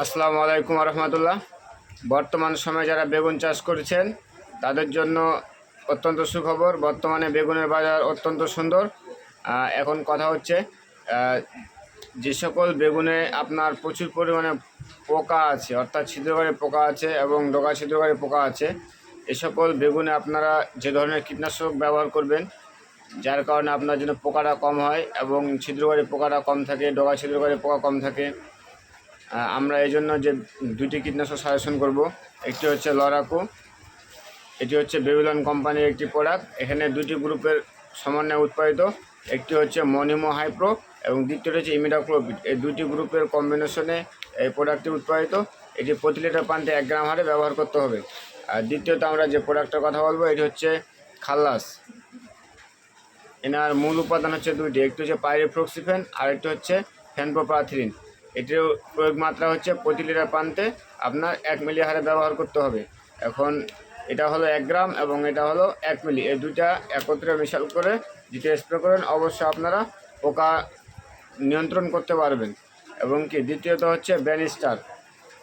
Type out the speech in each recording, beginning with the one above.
আসসালামু আলাইকুম রহমতুল্লাহ বর্তমান সময়ে যারা বেগুন চাষ করেছেন, তাদের জন্য অত্যন্ত সুখবর, বর্তমানে বেগুনের বাজার অত্যন্ত সুন্দর। এখন কথা হচ্ছে যে সকল বেগুনে আপনার প্রচুর পরিমাণে পোকা আছে, অর্থাৎ ছিদ্রকারী পোকা আছে এবং ডগা ছিদ্রকারী পোকা আছে, এ সকল বেগুনে আপনারা যে ধরনের কীটনাশক ব্যবহার করবেন, যার কারণে আপনার জন্য পোকাটা কম হয় এবং ছিদ্রকারী পোকাটা কম থাকে, ডগা ছিদ্রকারী পোকা কম থাকে। আমরা এই জন্য যে দুটি কীটনাশক সাজেশন করব, একটি হচ্ছে লরাকো, এটি হচ্ছে বেবিলন কোম্পানির একটি প্রোডাক্ট এখানে দুটি গ্রুপের সমন্বয়ে উৎপাদিত, একটি হচ্ছে মনিমো হাইপ্রো এবং দ্বিতীয়টি হচ্ছে ইমিডাক্লোপিড এই দুটি গ্রুপের কম্বিনেশনে এই প্রোডাক্টটি উৎপাদিত, এটি প্রতি লিটার পানিতে এক গ্রাম হারে ব্যবহার করতে হবে। আর দ্বিতীয়ত আমরা যে প্রোডাক্টের কথা বলব, এটি হচ্ছে খাল্লাস এনার মূল উপাদান হচ্ছে দুইটি, একটি হচ্ছে পাইরিফ্লক্সিফেন আর একটি হচ্ছে ফ্যানপ্রোপাথিলিন এটির প্রয়োগ মাত্রা হচ্ছে প্রতি লিটার পানিতে আপনার এক মিলি হারে ব্যবহার করতে হবে। এখন এটা হলো এক গ্রাম এবং এটা হলো এক মিলি। এই দুটা একত্রে মিশাল করে যেটা স্প্রে করেন, অবশ্যই আপনারা পোকা নিয়ন্ত্রণ করতে পারবেন। এবং কি, দ্বিতীয়ত হচ্ছে ব্যানিস্টার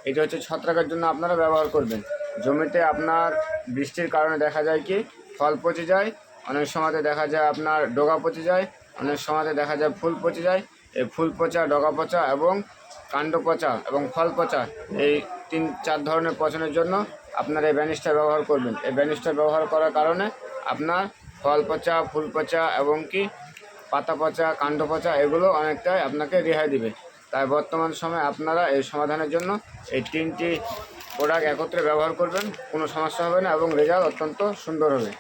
এটা হচ্ছে ছত্রাকের জন্য আপনারা ব্যবহার করবেন। জমিতে আপনার বৃষ্টির কারণে দেখা যায় কি, ফল পচে যায়, অনেক সময়তে দেখা যায় আপনার ডোগা পচে যায়, অনেক সময়তে দেখা যায় ফুল পচে যায়। ফুল পচা, ডগা পচা এবং কাণ্ড পচা এবং ফল পচা এই তিন, চার ধরনের পচনের জন্য আপনার এই ব্যানিস্টার ব্যবহার করবেন। এই ব্যানিস্টার ব্যবহার করার কারণে আপনার ফল পচা, ফুল পচা এবং কি পাতা পচা, কাণ্ড পচা এগুলো অনেকটাই আপনাকে রেহাই দিবে। তাই বর্তমান সময়ে আপনারা এই সমাধানের জন্য এই তিনটি প্রোডাক্ট একত্রে ব্যবহার করবেন, কোনো সমস্যা হবে না এবং রেজাল্ট অত্যন্ত সুন্দর হবে।